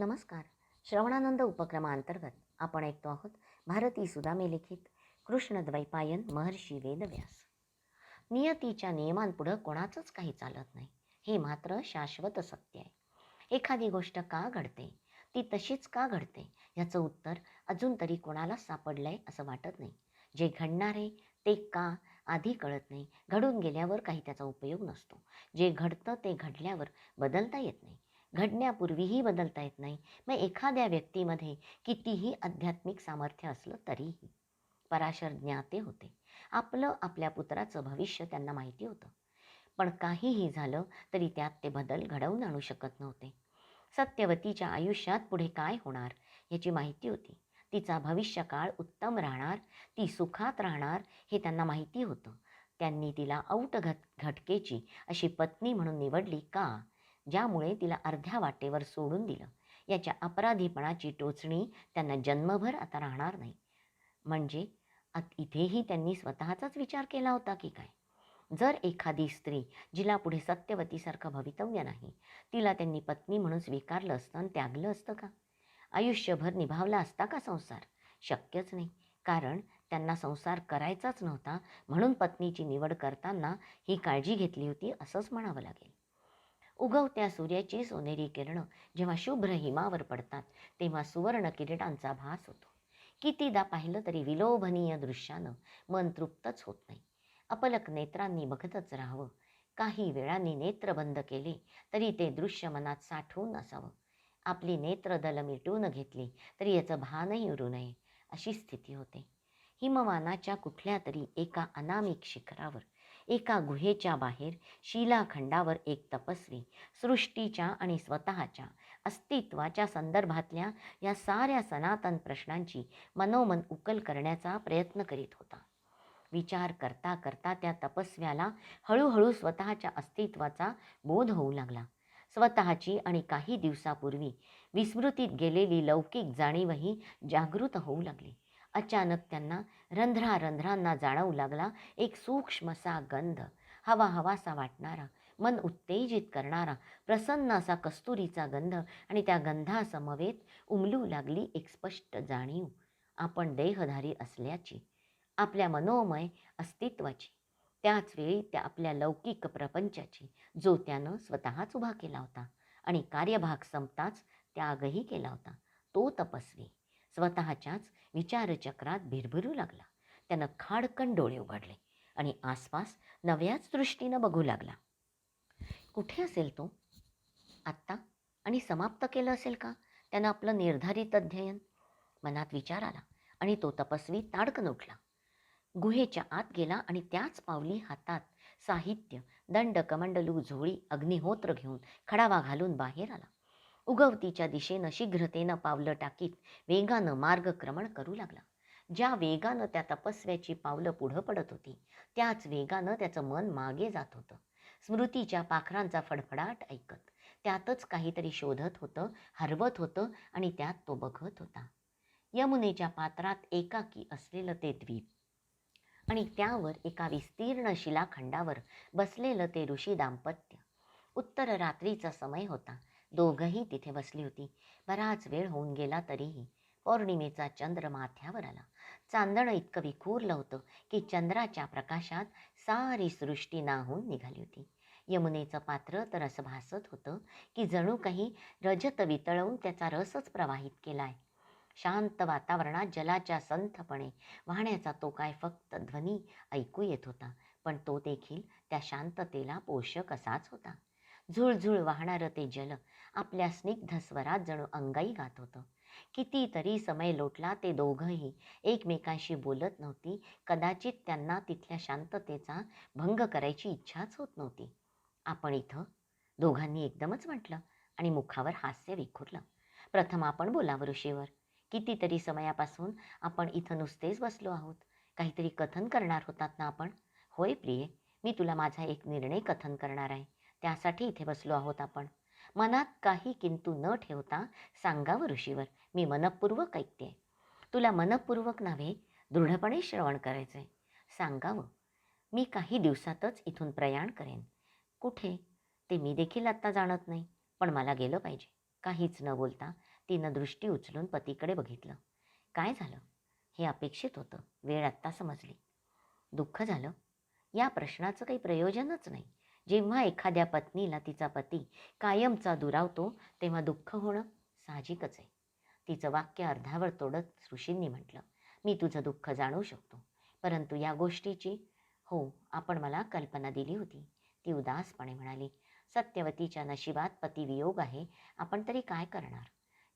नमस्कार. श्रवणानंद उपक्रमाअंतर्गत आपण ऐकतो आहोत भारती सुदामे लिखित कृष्णद्वैपायन महर्षी वेदव्यास. नियतीच्या नियमांपुढं कोणाचंच काही चालत नाही. हे मात्र शाश्वत सत्य आहे. एखादी गोष्ट का घडते? ती तशीच का घडते? याचं उत्तर अजून तरी कोणालाच सापडलंय असं वाटत नाही. जे घडणार आहे ते का आधी कळत नाही. घडून गेल्यावर काही त्याचा उपयोग नसतो. जे घडतं ते घडल्यावर बदलता येत नाही. घडण्यापूर्वीही बदलता येत नाही. मग एखाद्या व्यक्तीमध्ये कितीही आध्यात्मिक सामर्थ्य असलं तरीही पराशर ज्ञाते होते. आपलं आपल्या पुत्राचं भविष्य त्यांना माहिती होतं. पण काहीही झालं तरी त्यात ते बदल घडवून आणू शकत नव्हते. सत्यवतीच्या आयुष्यात पुढे काय होणार याची माहिती होती. तिचा भविष्यकाळ उत्तम राहणार ती सुखात राहणार हे त्यांना माहिती होतं. त्यांनी तिला औट घट घटकेची अशी पत्नी म्हणून निवडली का? ज्यामुळे तिला अर्ध्या वाटेवर सोडून दिलं. याच्या अपराधीपणाची टोचणी त्यांना जन्मभर आता राहणार नाही. म्हणजे आत इथेही त्यांनी स्वतःचाच विचार केला होता की काय? जर एखादी स्त्री जिला पुढे सत्यवतीसारखं भवितव्य नाही तिला त्यांनी पत्नी म्हणून स्वीकारलं असतं आणि त्यागलं असतं का? आयुष्यभर निभावला असता का संसार? शक्यच नाही. कारण त्यांना संसार करायचाच नव्हता म्हणून पत्नीची निवड करताना ही काळजी घेतली होती असंच म्हणावं लागेल. उगवत्या सूर्याची सोनेरी किरणं जेव्हा शुभ्र हिमावर पडतात तेव्हा सुवर्ण किरीटांचा भास होतो. कितीदा पाहिलं तरी विलोभनीय दृश्यानं मन तृप्तच होत नाही. अपलक नेत्रांनी बघतच राहावं. काही वेळांनी नेत्र बंद केले तरी ते दृश्य मनात साठवून असावं. आपली नेत्रदल मिटवून घेतली तरी याचं भानही उरू नये अशी स्थिती होते. हिमवानाच्या कुठल्या तरी एका अनामिक शिखरावर एका गुहेच्या बाहेर शिलाखंडावर एक तपस्वी सृष्टीच्या आणि स्वतःच्या अस्तित्वाच्या संदर्भातल्या या साऱ्या सनातन प्रश्नांची मनोमन उकल करण्याचा प्रयत्न करीत होता. विचार करता करता त्या तपस्व्याला हळूहळू स्वतःच्या अस्तित्वाचा बोध होऊ लागला. स्वतःची आणि काही दिवसापूर्वी विस्मृतीत गेलेली लौकिक जाणीवही जागृत होऊ लागली. अचानक त्यांना रंध्रा रंध्रांना जाणवू लागला. एक सूक्ष्मसा गंध हवा हवासा वाटणारा मन उत्तेजित करणारा प्रसन्न असा कस्तुरीचा गंध आणि त्या गंधासमवेत उमलू लागली एक स्पष्ट जाणीव. आपण देहधारी असल्याची आपल्या मनोमय अस्तित्वाची त्याचवेळी त्या आपल्या लौकिक प्रपंचाची जो त्यानं स्वतःच उभा केला होता आणि कार्यभाग संपताच त्यागही केला होता तो तपस्वी. स्वतःच्याच विचारचक्रात भिरभिरू लागला. त्यानं खाडकन डोळे उघडले आणि आसपास नव्याच दृष्टीनं बघू लागला. कुठे असेल तो? आत्ता? आणि समाप्त केलं असेल का? त्यानं आपलं निर्धारित अध्ययन? मनात विचार आला आणि तो तपस्वी ताडकन उठला. गुहेच्या आत गेला आणि त्याच पावली हातात साहित्य दंड कमंडलू झोळी अग्निहोत्र घेऊन खडावा घालून बाहेर आला. उगवतीच्या दिशेनं शीघ्रतेनं पावलं टाकीत वेगानं मार्गक्रमण करू लागला. ज्या वेगानं त्या तपस्व्याची पावलं पुढं पडत होती त्याच वेगानं त्याचं मन मागे जात होतं. स्मृतीच्या पाखरांचा फडफडाट ऐकत त्यातच काहीतरी शोधत होतं हरवत होतं आणि त्यात तो बघत होता. यमुनेच्या पात्रात एकाकी असलेलं ते द्वीप आणि त्यावर एका विस्तीर्ण शिलाखंडावर बसलेलं ते ऋषी दाम्पत्य. उत्तर रात्रीचा समय होता. दोघंही तिथे बसली होती. बराच वेळ होऊन गेला तरीही पौर्णिमेचा चंद्र माथ्यावर आला. चांदणं इतकं विखुरलं होतं की चंद्राच्या प्रकाशात सारी सृष्टी नाहून निघाली होती. यमुनेचं पात्र तर असं भासत होतं की जणू काही रजत वितळवून त्याचा रसच प्रवाहित केलाय. शांत वातावरणात जलाच्या संथपणे वाहण्याचा तो काय फक्त ध्वनी ऐकू येत होता पण तो देखील त्या शांततेला पोषक असाच होता. झुळझुळ वाहणारं ते जल आपल्या स्निग्ध स्वरात जणू अंगाई गात होतं. कितीतरी समय लोटला ते दोघंही. एकमेकांशी बोलत नव्हती. कदाचित त्यांना तिथल्या शांततेचा भंग करायची इच्छाच होत नव्हती. आपण इथं? दोघांनी एकदमच म्हटलं आणि मुखावर हास्य विखुरलं. प्रथम आपण बोलावं ऋषीवर. कितीतरी समयापासून आपण इथं नुसतेच बसलो आहोत. काहीतरी कथन करणार होतात ना आपण? होय प्रिये मी तुला माझा एक निर्णय कथन करणार आहे. त्यासाठी इथे बसलो आहोत आपण. मनात काही किंतू न ठेवता सांगावं ऋषीवर. मी मनपूर्वक ऐकते. तुला मनपूर्वक नव्हे दृढपणे श्रवण करायचंय. सांगावं. मी काही दिवसातच इथून प्रयाण करेन. कुठे? ते मी देखील आत्ता जाणत नाही पण मला गेलं पाहिजे. काहीच न बोलता तिनं दृष्टी उचलून पतीकडे बघितलं. काय झालं? हे अपेक्षित होतं. वेळ आत्ता समजली. दुःख झालं? या प्रश्नाचं काही प्रयोजनच नाही. जेव्हा एखाद्या पत्नीला तिचा पती कायमचा दुरावतो तेव्हा दुःख होणं साहजिकच आहे. तिचं वाक्य अर्धावर तोडत ऋषींनी म्हटलं मी तुझं दुःख जाणू शकतो परंतु या गोष्टीची हो आपण मला कल्पना दिली होती ती उदासपणे म्हणाली सत्यवतीच्या नशिबात पतिवियोग आहे आपण तरी काय करणार?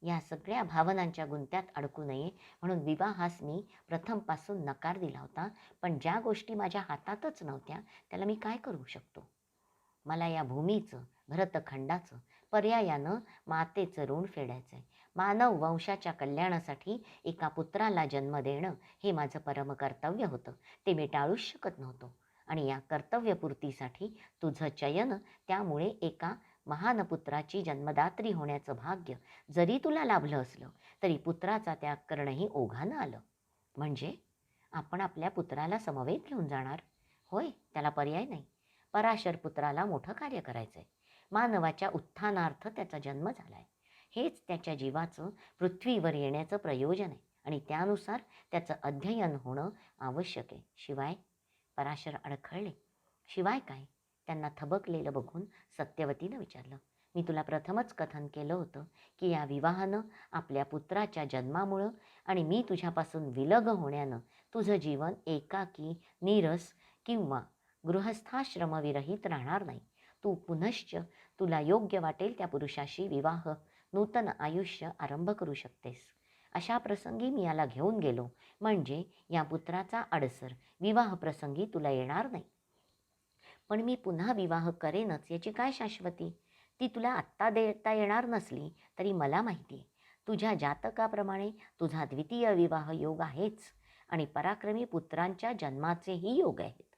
या सगळ्या भावनांच्या गुंत्यात अडकू नये म्हणून विवाहास मी प्रथमपासून नकार दिला होता पण ज्या गोष्टी माझ्या हातातच नव्हत्या त्याला मी काय करू शकतो? मला या भूमीचं भरतखंडाचं पर्यायानं मातेचं ऋण फेडायचं आहे मानव वंशाच्या कल्याणासाठी एका पुत्राला जन्म देणं हे माझं परमकर्तव्य होतं. ते मी टाळूच शकत नव्हतो. आणि या कर्तव्यपूर्तीसाठी तुझं चयन त्यामुळे एका महान पुत्राची जन्मदात्री होण्याचं भाग्य जरी तुला लाभलं असलं तरी पुत्राचा त्याग करणंही ओघानं आलं. म्हणजे आपण आपल्या पुत्राला समवेत घेऊन जाणार? होय त्याला पर्याय नाही. पराशर पुत्राला मोठं कार्य करायचं आहे मानवाच्या उत्थानार्थ त्याचा जन्म झाला आहे हेच त्याच्या जीवाचं पृथ्वीवर येण्याचं प्रयोजन आहे. आणि त्यानुसार त्याचं अध्ययन होणं आवश्यक आहे. शिवाय पराशर अडखळले. शिवाय काय? त्यांना थबकलेलं बघून सत्यवतीनं विचारलं. मी तुला प्रथमच कथन केलं होतं की या विवाहानं आपल्या पुत्राच्या जन्मामुळं आणि मी तुझ्यापासून विलग होण्यानं तुझं जीवन एकाकी नीरस किंवा गृहस्थाश्रमविरहित राहणार नाही. तू पुनश्च तुला योग्य वाटेल त्या पुरुषाशी विवाह नूतन आयुष्य आरंभ करू शकतेस. अशा प्रसंगी मी याला घेऊन गेलो. म्हणजे या पुत्राचा अडसर विवाह प्रसंगी तुला येणार नाही. पण मी पुन्हा विवाह करेनच याची काय शाश्वती? ती तुला आत्ता देता येणार नसली तरी मला माहिती आहे. तुझ्या जातकाप्रमाणे तुझा द्वितीय विवाह योग आहेच आणि पराक्रमी पुत्रांच्या जन्माचेही योग आहेत.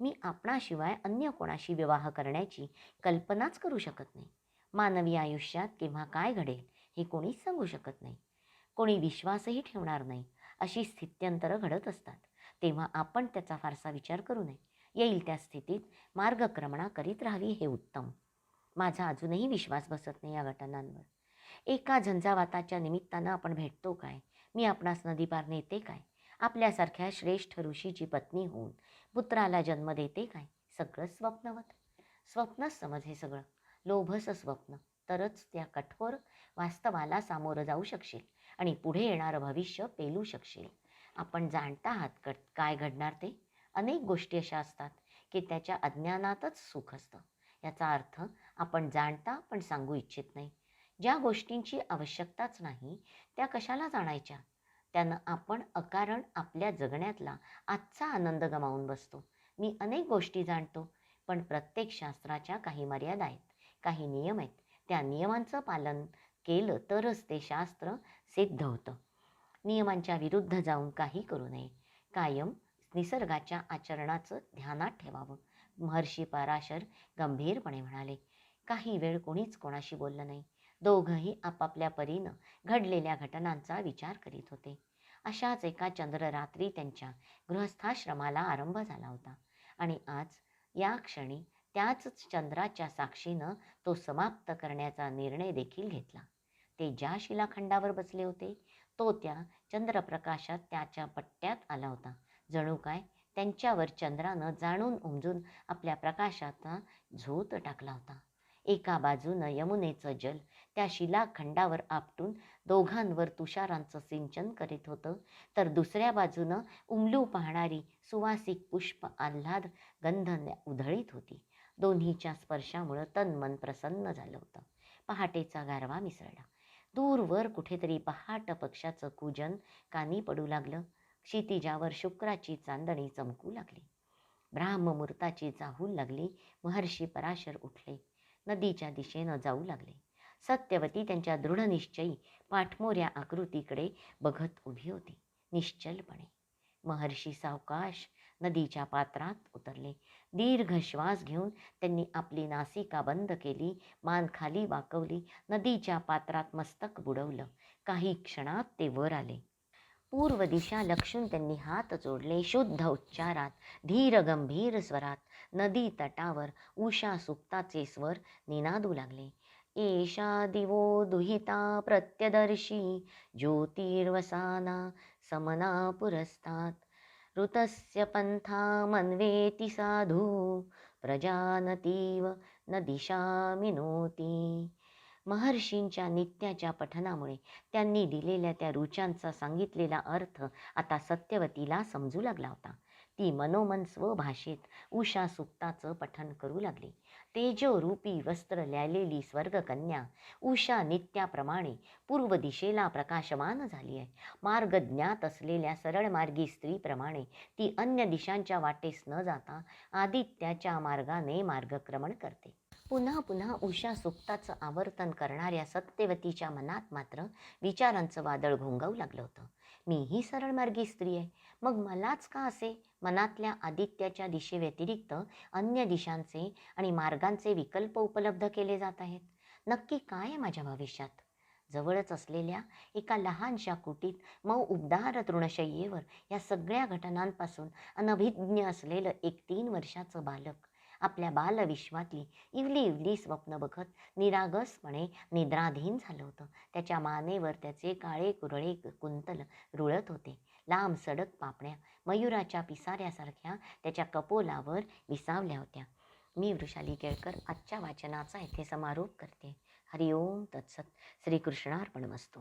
मी आपणाशिवाय अन्य कोणाशी विवाह करण्याची कल्पनाच करू शकत नाही. मानवी आयुष्यात केव्हा काय घडेल हे कोणीच सांगू शकत नाही. कोणी विश्वासही ठेवणार नाही. अशी स्थित्यंतरं घडत असतात. तेव्हा आपण त्याचा फारसा विचार करू नये. येईल त्या स्थितीत मार्गक्रमणा करीत राहावी हे उत्तम. माझा अजूनही विश्वास बसत नाही या घटनांवर. एका झंझावाताच्या निमित्तानं आपण भेटतो काय? मी आपणास नदीपार नेते काय? आपल्यासारख्या श्रेष्ठ ऋषीची पत्नी होऊन पुत्राला जन्म देते काय? सगळं स्वप्नवत. स्वप्नच समज हे सगळं. लोभसं स्वप्न. तरच त्या कठोर वास्तवाला सामोरं जाऊ शकशील आणि पुढे येणारं भविष्य पेलू शकशील. आपण जाणता आहात काय घडणार ते? अनेक गोष्टी अशा असतात की त्याच्या अज्ञानातच सुख असतं. याचा अर्थ आपण जाणता पण सांगू इच्छित नाही. ज्या गोष्टींची आवश्यकताच नाही त्या कशाला जाणायच्या? त्यानं आपण अकारण आपल्या जगण्यातला आजचा आनंद गमावून बसतो. मी अनेक गोष्टी जाणतो पण प्रत्येक शास्त्राच्या काही मर्यादा आहेत काही नियम आहेत. त्या नियमांचं पालन केलं तरच ते शास्त्र सिद्ध होतं. नियमांच्या विरुद्ध जाऊन काही करू नये. कायम निसर्गाच्या आचरणाचं ध्यानात ठेवावं. महर्षी पराशर गंभीरपणे म्हणाले काही वेळ कोणीच कोणाशी बोललं नाही. दोघंही आपापल्या परीनं घडलेल्या घटनांचा विचार करीत होते. अशाच एका चंद्ररात्री त्यांच्या गृहस्थाश्रमाला आरंभ झाला होता आणि आज या क्षणी त्याच चंद्राच्या साक्षीनं तो समाप्त करण्याचा निर्णय देखील घेतला. ते ज्या शिलाखंडावर बसले होते तो त्या चंद्रप्रकाशात त्याच्या पट्ट्यात आला होता. जणू काय त्यांच्यावर चंद्रानं जाणून उमजून आपल्या प्रकाशाचा झोत टाकला होता. एका बाजूनं यमुनेचं जल त्या शिलाखंडावर आपटून दोघांवर तुषारांचं सिंचन करीत होतं. तर दुसऱ्या बाजूनं उमलू पाहणारी सुवासिक पुष्प आल्हाद गंध उधळीत होती. दोन्हीच्या स्पर्शामुळं तन मन प्रसन्न झालं होतं. पहाटेचा गारवा मिसळला. दूरवर कुठेतरी पहाट पक्षाचं कुजन कानी पडू लागलं. क्षितिजावर शुक्राची चांदणी चमकू लागली. ब्राह्ममुहूर्ताची चाहूल लागली. महर्षी पराशर उठले. नदीच्या दिशेनं जाऊ लागले. सत्यवती त्यांच्या दृढनिश्चयी पाठमोऱ्या आकृतीकडे बघत उभी होती. निश्चलपणे. महर्षी सावकाश नदीच्या पात्रात उतरले. दीर्घ श्वास घेऊन त्यांनी आपली नासिका बंद केली मान खाली वाकवली नदीच्या पात्रात मस्तक बुडवलं. काही क्षणात ते वर आले. पूर्व दिशा लक्षून त्यांनी हात जोडले शुद्ध उच्चारात धीर गंभीर स्वरात नदी तटावर उषा सुक्ताचे स्वर निनादू लागले. एषा दिवो दुहिता प्रत्यदर्शी ज्योतिर्वसाना समना पुरस्तात्. ऋतस्य पन्था मन्वेति साधू प्रजानतीव न दिशा मिनोती। महर्षींच्या नित्याच्या पठनामुळे त्यांनी दिलेल्या त्या रुचांचा सांगितलेला अर्थ आता सत्यवतीला समजू लागला होता. ती मनोमन स्वभाषेत उषा सुक्ताचं पठन करू लागली. तेजोरूपी वस्त्र ल्यालेली स्वर्गकन्या उषा नित्याप्रमाणे पूर्व दिशेला प्रकाशमान झाली आहे. मार्ग ज्ञात असलेल्या सरळ मार्गी स्त्रीप्रमाणे ती अन्य दिशांच्या वाटेस न जाता आदित्याच्या मार्गाने मार्गक्रमण करते. पुन्हा पुन्हा उषा सुक्ताचं आवर्तन करणाऱ्या सत्यवतीच्या मनात मात्र विचारांचं वादळ घोंगावू लागलं होतं. मीही सरळमार्गी स्त्री आहे. मग मलाच का असे? मनातल्या आदित्याच्या दिशेव्यतिरिक्त अन्य दिशांचे आणि मार्गांचे विकल्प उपलब्ध केले जात आहेत. नक्की काय आहे माझ्या भविष्यात? जवळच असलेल्या एका लहानशा कुटीत मऊ उबदार तृणशय्येवर या सगळ्या घटनांपासून अनभिज्ञ असलेलं एक तीन वर्षाचं बालक आपल्या बालविश्वातली इवली इवली स्वप्न बघत निरागसपणे निद्राधीन झालं होतं. त्याच्या मानेवर त्याचे काळे कुरळे कुंतल रुळत होते. लांब सडक पापण्या मयुराच्या पिसाऱ्यासारख्या त्याच्या कपोलावर विसावल्या होत्या. मी वृषाली केळकर आजच्या वाचनाचा येथे समारोप करते. हरिओम तत्सत. श्रीकृष्णार्पण वस्तू